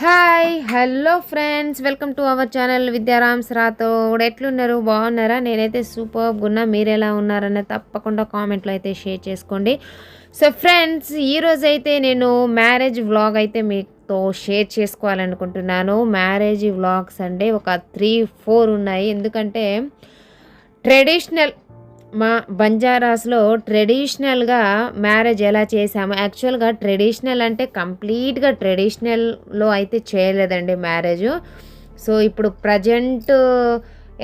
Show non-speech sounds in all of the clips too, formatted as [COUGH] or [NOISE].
Hi hello friends. Welcome to our channel Vidyarams Rathod. ఎట్లున్నారు? బాగున్నారా? నేనైతే సూపర్గా ఉన్నా మీరు ఎలా ఉన్నారనే తప్పకుండా కామెంట్లో అయితే షేర్ చేసుకోండి. సో ఫ్రెండ్స్ ఈరోజు అయితే నేను మ్యారేజ్ వ్లాగ్ అయితే మీతో షేర్ చేసుకోవాలనుకుంటున్నాను. మ్యారేజ్ వ్లాగ్స్ అంటే ఒక త్రీ ఫోర్ ఉన్నాయి. ఎందుకంటే ట్రెడిషనల్ మా బంజారాస్లో ట్రెడిషనల్గా మ్యారేజ్ ఎలా చేసాము యాక్చువల్గా ట్రెడిషనల్ అంటే కంప్లీట్గా ట్రెడిషనల్లో అయితే చేయలేదండి మ్యారేజ్. సో ఇప్పుడు ప్రజెంట్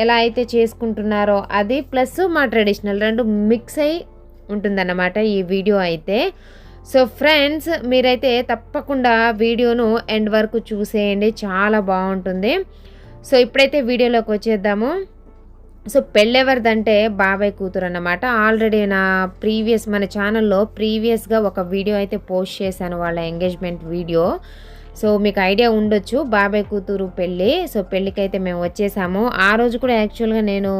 ఎలా అయితే చేసుకుంటున్నారో అది ప్లస్ మా ట్రెడిషనల్ రెండు మిక్స్ అయి ఉంటుందన్నమాట ఈ వీడియో అయితే. సో ఫ్రెండ్స్ మీరైతే తప్పకుండా వీడియోను ఎండ్ వరకు చూసేయండి చాలా బాగుంటుంది. సో ఇప్పుడైతే వీడియోలోకి వచ్చేద్దాము. సో పెళ్ళెవరిదంటే బాబాయ్ కూతురు అన్నమాట ఆల్రెడీ నా ప్రీవియస్ మన ఛానల్లో ప్రీవియస్గా ఒక వీడియో అయితే పోస్ట్ చేశాను వాళ్ళ ఎంగేజ్మెంట్ వీడియో. సో మీకు ఐడియా ఉండొచ్చు బాబాయ్ కూతురు పెళ్ళి. సో పెళ్ళికైతే మేము వచ్చేసాము. ఆ రోజు కూడా యాక్చువల్గా నేను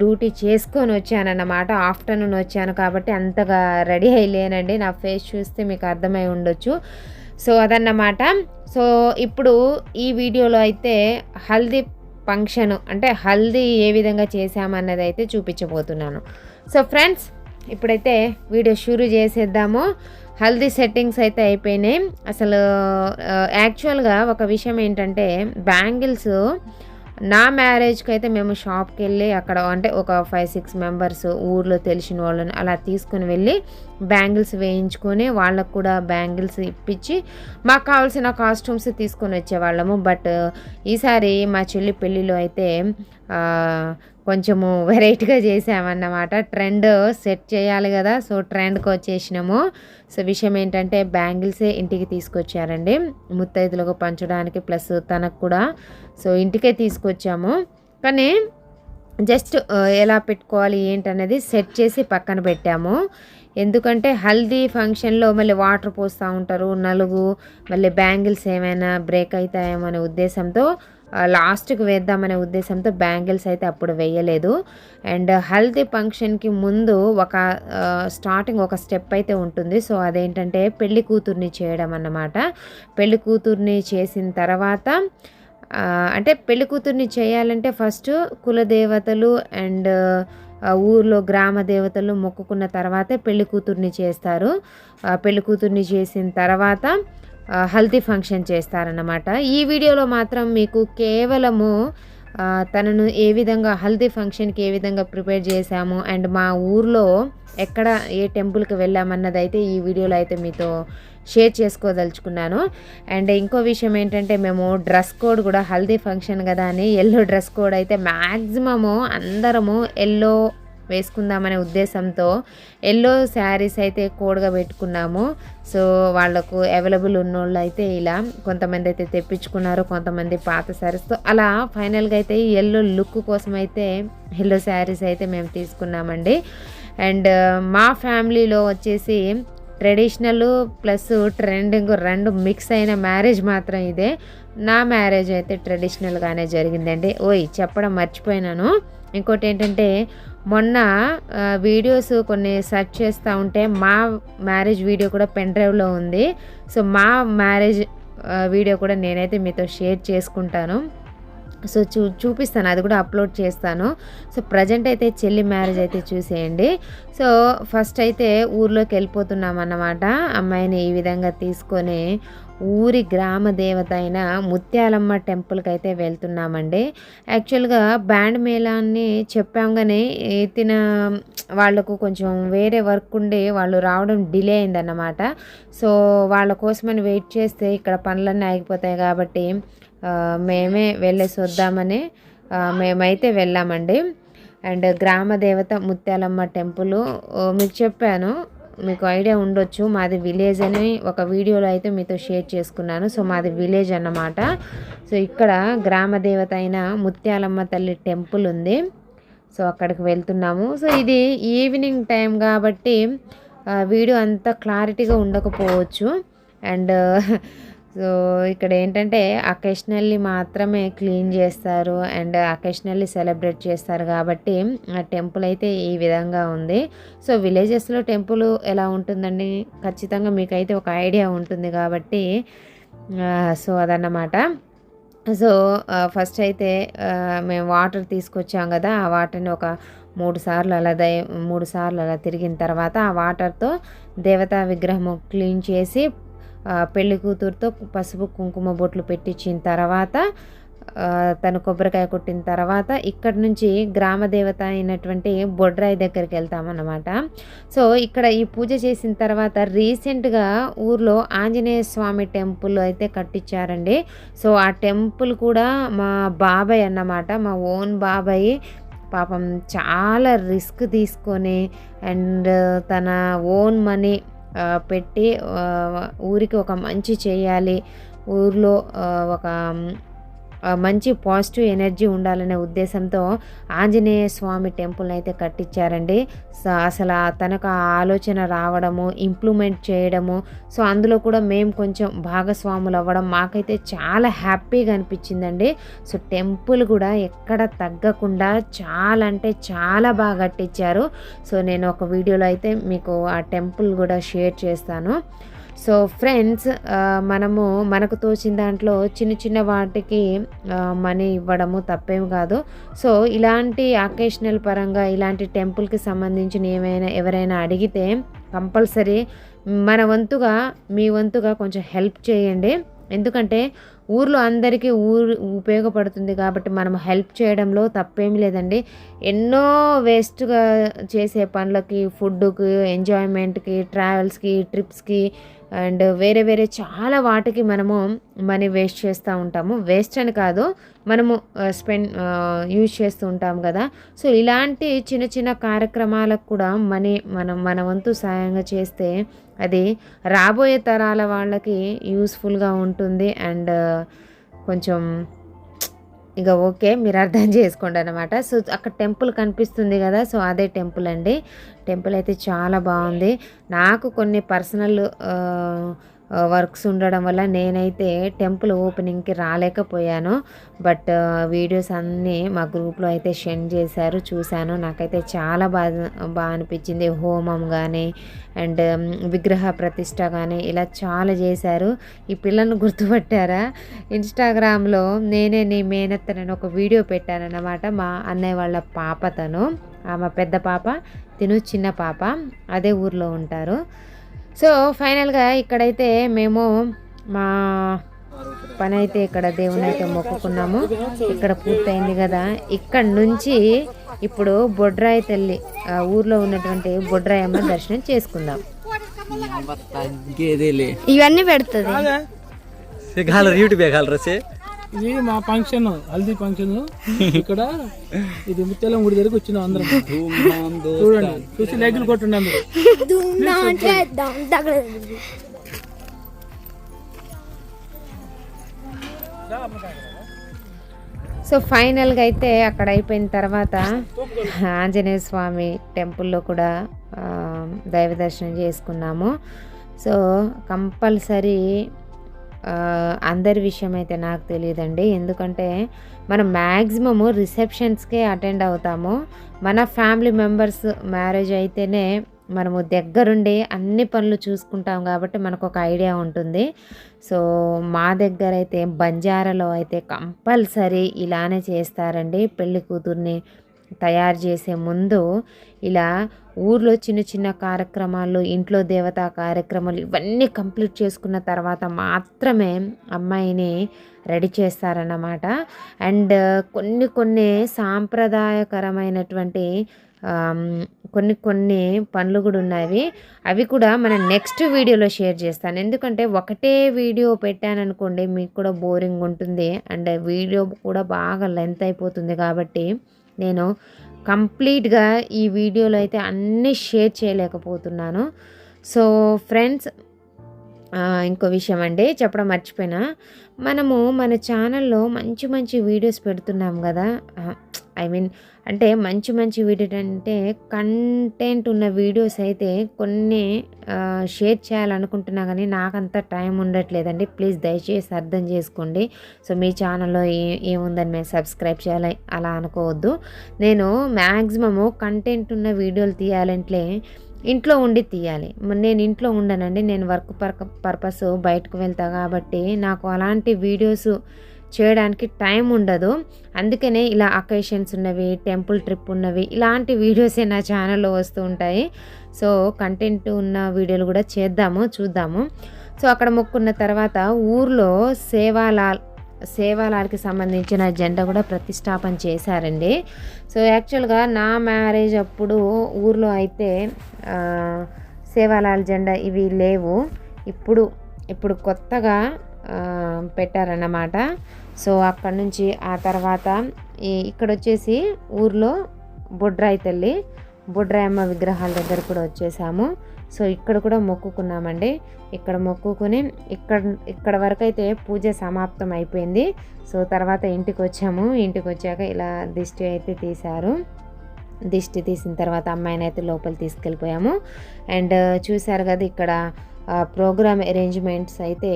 డ్యూటీ చేసుకొని వచ్చానన్నమాట. ఆఫ్టర్నూన్ వచ్చాను కాబట్టి అంతగా రెడీ అయ్యలేనండి. నా ఫేస్ చూస్తే మీకు అర్థమై ఉండొచ్చు. సో అదన్నమాట. సో ఇప్పుడు ఈ వీడియోలో అయితే హల్దీ ఫంక్షన్ అంటే హల్దీ ఏ విధంగా చేసామన్నది అయితే చూపించబోతున్నాను. సో ఫ్రెండ్స్ ఇప్పుడైతే వీడియో షూరు చేసేద్దాము. హల్దీ సెట్టింగ్స్ అయితే అయిపోయినాయి. అసలు యాక్చువల్గా ఒక విషయం ఏంటంటే బ్యాంగిల్స్ నా మ్యారేజ్కి అయితే మేము షాప్కి వెళ్ళి అక్కడ అంటే ఒక ఫైవ్ సిక్స్ మెంబర్స్ ఊర్లో తెలిసిన వాళ్ళని అలా తీసుకుని వెళ్ళి బ్యాంగిల్స్ వేయించుకొని వాళ్ళకు కూడా బ్యాంగిల్స్ ఇప్పించి మాకు కావాల్సిన కాస్ట్యూమ్స్ తీసుకొని వచ్చేవాళ్ళము. బట్ ఈసారి మా చెల్లి పెళ్ళిలో అయితే కొంచెము [LAUGHS] వెరైటీగా చేసామన్నమాట. ట్రెండ్ సెట్ చేయాలి కదా సో ట్రెండ్కి వచ్చేసినాము. సో విషయం ఏంటంటే బ్యాంగిల్సే ఇంటికి తీసుకొచ్చారండి. ముత్తైదులకు పంచడానికి ప్లస్ తనకు కూడా. సో ఇంటికే తీసుకొచ్చాము. కానీ జస్ట్ ఎలా పెట్టుకోవాలి ఏంటనేది సెట్ చేసి పక్కన పెట్టాము. ఎందుకంటే హల్దీ ఫంక్షన్లో మళ్ళీ వాటర్ పోస్తూ ఉంటారు నలుగు మళ్ళీ బ్యాంగిల్స్ ఏమైనా బ్రేక్ అవుతాయేమో అనే ఉద్దేశంతో లాస్ట్కి వేద్దామనే ఉద్దేశంతో బ్యాంగిల్స్ అయితే అప్పుడు వేయలేదు. అండ్ హల్దీ ఫంక్షన్కి ముందు ఒక స్టార్టింగ్ ఒక స్టెప్ అయితే ఉంటుంది. సో అదేంటంటే పెళ్ళి కూతుర్ని చేయడం అన్నమాట. పెళ్ళి కూతుర్ని చేసిన తర్వాత అంటే పెళ్ళి కూతుర్ని చేయాలంటే ఫస్ట్ కులదేవతలు అండ్ ఊర్లో గ్రామ దేవతలు మొక్కుకున్న తర్వాతే పెళ్ళి కూతుర్ని చేస్తారు. ఆ, పెళ్ళి కూతుర్ని చేసిన తర్వాత హల్దీ ఫంక్షన్ చేస్తారన్నమాట. ఈ వీడియోలో మాత్రం మీకు కేవలము తనను ఏ విధంగా హల్దీ ఫంక్షన్కి ఏ విధంగా ప్రిపేర్ చేశాము అండ్ మా ఊర్లో ఎక్కడ ఏ టెంపుల్కి వెళ్ళామన్నది అయితే ఈ వీడియోలో అయితే మీతో షేర్ చేసుకోదలుచుకున్నాను. అండ్ ఇంకో విషయం ఏంటంటే మేము డ్రెస్ కోడ్ కూడా హల్దీ ఫంక్షన్ కదా అని ఎల్లో డ్రెస్ కోడ్ అయితే మ్యాక్సిమము అందరము ఎల్లో వేసుకుందామనే ఉద్దేశంతో ఎల్లో శారీస్ అయితే కోడ్గా పెట్టుకున్నాము సో వాళ్ళకు అవైలబుల్ ఉన్నోళ్ళు అయితే ఇలా కొంతమంది అయితే తెప్పించుకున్నారు కొంతమంది పాత శారీస్తో అలా ఫైనల్గా అయితే ఈ ఎల్లో లుక్ కోసం అయితే ఎల్లో శారీస్ అయితే మేము తీసుకున్నామండి. అండ్ మా ఫ్యామిలీలో వచ్చేసి ట్రెడిషనల్ ప్లస్ ట్రెండింగ్ రెండు మిక్స్ అయిన మ్యారేజ్ మాత్రం ఇదే. నా మ్యారేజ్ అయితే ట్రెడిషనల్గానే జరిగిందండి. ఓయ్ చెప్పడం మర్చిపోయినాను. ఇంకోటి ఏంటంటే మొన్న వీడియోస్ కొన్ని సెర్చ్ చేస్తూ ఉంటే మా మ్యారేజ్ వీడియో కూడా పెన్ డ్రైవ్లో ఉంది. సో మా మ్యారేజ్ వీడియో కూడా నేనైతే మీతో షేర్ చేసుకుంటాను. సో చూ చూపిస్తాను. అది కూడా అప్లోడ్ చేస్తాను. సో ప్రజెంట్ అయితే చెల్లి మ్యారేజ్ అయితే చూసేయండి. సో ఫస్ట్ అయితే ఊర్లోకి వెళ్ళిపోతున్నాం అన్నమాట. అమ్మాయిని ఈ విధంగా తీసుకొని ఊరి గ్రామ దేవత అయిన ముత్యాలమ్మ టెంపుల్కి అయితే వెళ్తున్నామండి. యాక్చువల్గా బ్యాండ్ మేళాన్ని చెప్పాం కానీ తిన వాళ్ళకు కొంచెం వేరే వర్క్ ఉండి వాళ్ళు రావడం డిలే అయిందన్నమాట. సో వాళ్ళ కోసమని వెయిట్ చేస్తే ఇక్కడ పనులన్నీ ఆగిపోతాయి కాబట్టి మేమే వెళ్ళేసి వద్దామని మేమైతే వెళ్ళామండి. అండ్ గ్రామ దేవత ముత్యాలమ్మ టెంపుల్ మీకు చెప్పాను మీకు ఐడియా ఉండొచ్చు. మాది విలేజ్ అని ఒక వీడియోలో అయితే మీతో షేర్ చేసుకున్నాను. సో మాది విలేజ్ అన్నమాట. సో ఇక్కడ గ్రామ దేవత అయిన ముత్యాలమ్మ తల్లి టెంపుల్ ఉంది. సో అక్కడికి వెళ్తున్నాము. సో ఇది ఈవినింగ్ టైం కాబట్టి వీడియో అంత క్లారిటీగా ఉండకపోవచ్చు. అండ్ సో ఇక్కడ ఏంటంటే అకేషనల్లీ మాత్రమే క్లీన్ చేస్తారు అండ్ అకేషనల్లీ సెలబ్రేట్ చేస్తారు కాబట్టి ఆ టెంపుల్ అయితే ఈ విధంగా ఉంది. సో విలేజెస్లో టెంపుల్ ఎలా ఉంటుందండి? ఖచ్చితంగా మీకైతే ఒక ఐడియా ఉంటుంది కాబట్టి సో అదన్నమాట. సో ఫస్ట్ అయితే మేము వాటర్ తీసుకొచ్చాం కదా ఆ వాటర్ని ఒక మూడు సార్లు అలా దయ మూడు సార్లు అలా తిరిగిన తర్వాత ఆ వాటర్తో దేవతా విగ్రహం క్లీన్ చేసి పెళ్ళి కూతురుతో పసుపు కుంకుమ బొట్లు పెట్టించిన తర్వాత తను కొబ్బరికాయ కొట్టిన తర్వాత ఇక్కడ నుంచి గ్రామ దేవత అయినటువంటి బొడ్రాయి దగ్గరికి వెళ్తామన్నమాట. సో ఇక్కడ ఈ పూజ చేసిన తర్వాత రీసెంట్గా ఊర్లో ఆంజనేయ స్వామి టెంపుల్ అయితే కట్టించారండి. సో ఆ టెంపుల్ కూడా మా బాబాయ్ అన్నమాట మా ఓన్ బాబాయ్. పాపం చాలా రిస్క్ తీసుకొని అండ్ తన ఓన్ మనీ పెట్టి ఊరికి ఒక మంచి చేయాలి. ఊర్లో ఒక మంచి పాజిటివ్ ఎనర్జీ ఉండాలనే ఉద్దేశంతో ఆంజనేయ స్వామి టెంపుల్ అయితే కట్టించారండి. సో అసలు తనకు ఆ ఆలోచన రావడము ఇంప్లిమెంట్ చేయడము సో అందులో కూడా మేము కొంచెం భాగస్వాములు అవ్వడం మాకైతే చాలా హ్యాపీగా అనిపించిందండి. సో టెంపుల్ కూడా ఎక్కడ తగ్గకుండా చాలా అంటే చాలా బాగా కట్టించారు. సో నేను ఒక వీడియోలో అయితే మీకు ఆ టెంపుల్ కూడా షేర్ చేస్తాను. సో ఫ్రెండ్స్ మనము మనకు తోచిన దాంట్లో చిన్న చిన్న వాటికి మనీ ఇవ్వడము తప్పేం కాదు. సో ఇలాంటి అకేషనల్ పరంగా ఇలాంటి టెంపుల్కి సంబంధించిన ఏమైనా ఎవరైనా అడిగితే కంపల్సరీ మన వంతుగా మీ వంతుగా కొంచెం హెల్ప్ చేయండి. ఎందుకంటే ఊర్లో అందరికీ ఊరు ఉపయోగపడుతుంది కాబట్టి మనం హెల్ప్ చేయడంలో తప్పేం లేదండి. ఎన్నో వేస్ట్గా చేసే పనులకి ఫుడ్కి ఎంజాయ్మెంట్కి ట్రావెల్స్కి ట్రిప్స్కి అండ్ వేరే వేరే చాలా వాటికి మనము మనీ వేస్ట్ చేస్తూ ఉంటాము. వేస్ట్ అని కాదు మనము స్పెండ్ యూజ్ చేస్తూ ఉంటాం కదా. సో ఇలాంటి చిన్న చిన్న కార్యక్రమాలకు కూడా మనీ మనం మన వంతు సాయంగా చేస్తే అది రాబోయే తరాల వాళ్ళకి యూస్ఫుల్గా ఉంటుంది. అండ్ కొంచెం ఇక ఓకే మీరు అర్థం చేసుకోండి అనమాట సో అక్కడ టెంపుల్ కనిపిస్తుంది కదా సో అదే టెంపుల్ అండి. టెంపుల్ అయితే చాలా బాగుంది. నాకు కొన్ని పర్సనల్ వర్క్స్ ఉండడం వల్ల నేనైతే టెంపుల్ ఓపెనింగ్కి రాలేకపోయాను. బట్ వీడియోస్ అన్నీ మా గ్రూప్లో అయితే సెండ్ చేశారు చూశాను. నాకైతే చాలా బాగా బాగా అనిపించింది. హోమం కానీ అండ్ విగ్రహ ప్రతిష్ట కానీ ఇలా చాలా చేశారు. ఈ పిల్లల్ని గుర్తుపట్టారా? ఇన్స్టాగ్రామ్లో నేనే నీ మేనత్తనని ఒక వీడియో పెట్టానన్నమాట. మా అన్నయ్య వాళ్ళ పాప తను. ఆమె పెద్ద పాప తిను చిన్న పాప. అదే ఊర్లో ఉంటారు. సో ఫైనల్గా ఇక్కడైతే మేము మా పని అయితే ఇక్కడ దేవుని అయితే మొక్కుకున్నాము. ఇక్కడ పూర్తయింది కదా. ఇక్కడ నుంచి ఇప్పుడు బొడ్రాయి తల్లి ఆ ఊర్లో ఉన్నటువంటి బొడ్రాయి అమ్మ దర్శనం చేసుకుందాం. ఇవన్నీ పెడుతుంది. ఇది మా ఫంక్షన్ హల్దీ ఫంక్షన్. ఇక్కడ ఇది ముత్యాలం గుడి దగ్గరకు వచ్చిన అందరం. చూడండి చూసి లైకులు కొట్టండి అందరూ. సో ఫైనల్గా అయితే అక్కడ అయిపోయిన తర్వాత ఆంజనేయ స్వామి టెంపుల్లో కూడా దైవ దర్శనం చేసుకున్నాము. సో కంపల్సరీ అందరి విషయం అయితే నాకు తెలియదండి ఎందుకంటే మనం మ్యాక్సిమము రిసెప్షన్స్కే అటెండ్ అవుతాము. మన ఫ్యామిలీ మెంబర్స్ మ్యారేజ్ అయితేనే మనము దగ్గరుండి అన్ని పనులు చూసుకుంటాం కాబట్టి మనకు ఒక ఐడియా ఉంటుంది. సో మా దగ్గర అయితే బంజారాలో అయితే కంపల్సరీ ఇలానే చేస్తారండి. పెళ్ళి కూతుర్ని తయారు చేసే ముందు ఇలా ఊర్లో చిన్న చిన్న కార్యక్రమాలు ఇంట్లో దేవతా కార్యక్రమాలు ఇవన్నీ కంప్లీట్ చేసుకున్న తర్వాత మాత్రమే అమ్మాయిని రెడీ చేస్తారన్నమాట. అండ్ కొన్ని కొన్ని సాంప్రదాయకరమైనటువంటి కొన్ని కొన్ని పనులు కూడా ఉన్నాయి. అవి కూడా మన నెక్స్ట్ వీడియోలో షేర్ చేస్తాను. ఎందుకంటే ఒకటే వీడియో పెట్టాననుకోండి మీకు కూడా బోరింగ్ ఉంటుంది. అండ్ వీడియో కూడా బాగా లెంత్ అయిపోతుంది కాబట్టి నేను కంప్లీట్గా ఈ వీడియోలో అయితే అన్నీ షేర్ చేయలేకపోతున్నాను. సో ఫ్రెండ్స్ ఇంకో విషయం అండి చెప్పడం మర్చిపోయినా. మనము మన ఛానల్లో మంచి మంచి వీడియోస్ పెడుతున్నాం కదా. ఐ మీన్ అంటే మంచి మంచి వీడియో అంటే కంటెంట్ ఉన్న వీడియోస్ అయితే కొన్ని షేర్ చేయాలనుకుంటున్నా కానీ నాకంత టైం ఉండట్లేదండి. ప్లీజ్ దయచేసి అర్థం చేసుకోండి. సో మీ ఛానల్లో ఏ ఏముందని మేము సబ్స్క్రైబ్ చేయాలి. అలా అనుకోవద్దు. నేను మ్యాక్సిమము కంటెంట్ ఉన్న వీడియోలు తీయాలంటే ఇంట్లో ఉండి తీయాలి. నేను ఇంట్లో ఉండనండి. నేను వర్క్ పర్క పర్పస్ బయటకు వెళ్తా కాబట్టి నాకు అలాంటి వీడియోస్ చేయడానికి టైం ఉండదు. అందుకనే ఇలా అకేషన్స్ ఉన్నవి టెంపుల్ ట్రిప్ ఉన్నవి ఇలాంటి వీడియోసే నా ఛానల్లో వస్తూ ఉంటాయి. సో కంటెంట్ ఉన్న వీడియోలు కూడా చేద్దాము చూద్దాము. సో అక్కడ మొక్కున్న తర్వాత ఊర్లో సేవాలాల్ సేవాలాల్కి సంబంధించిన జెండా కూడా ప్రతిష్టాపన చేశారండి. సో యాక్చువల్గా నా మ్యారేజ్ అప్పుడు ఊర్లో అయితే ఆ, సేవాలాల్ జెండా ఇవి లేవు. ఇప్పుడు ఇప్పుడు కొత్తగా పెట్టారన్నమాట. సో అక్కడ నుంచి ఆ తర్వాత ఈ ఇక్కడ వచ్చేసి ఊర్లో బొడ్రాయి తల్లి బుడ్రాయమ్మ విగ్రహాల దగ్గర కూడా వచ్చేసాము. సో ఇక్కడ కూడా మొక్కుకున్నామండి. ఇక్కడ మొక్కుకుని ఇక్కడ ఇక్కడ వరకు అయితే పూజ సమాప్తం అయిపోయింది. సో తర్వాత ఇంటికి వచ్చాము ఇంటికి వచ్చాక ఇలా దిష్టి అయితే తీశారు. దిష్టి తీసిన తర్వాత అమ్మాయిని అయితే లోపల తీసుకెళ్ళిపోయాము. అండ్ చూశారు కదా ఇక్కడ ప్రోగ్రామ్ అరేంజ్మెంట్స్ అయితే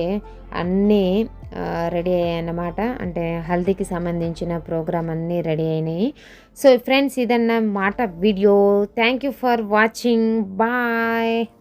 అన్నీ రెడీ అయ్యాయి అన్నమాట అంటే హల్దీకి సంబంధించిన ప్రోగ్రామ్ అన్నీ రెడీ అయినాయి. సో ఫ్రెండ్స్ ఇదన్న మాట video. Thank you for watching. Bye.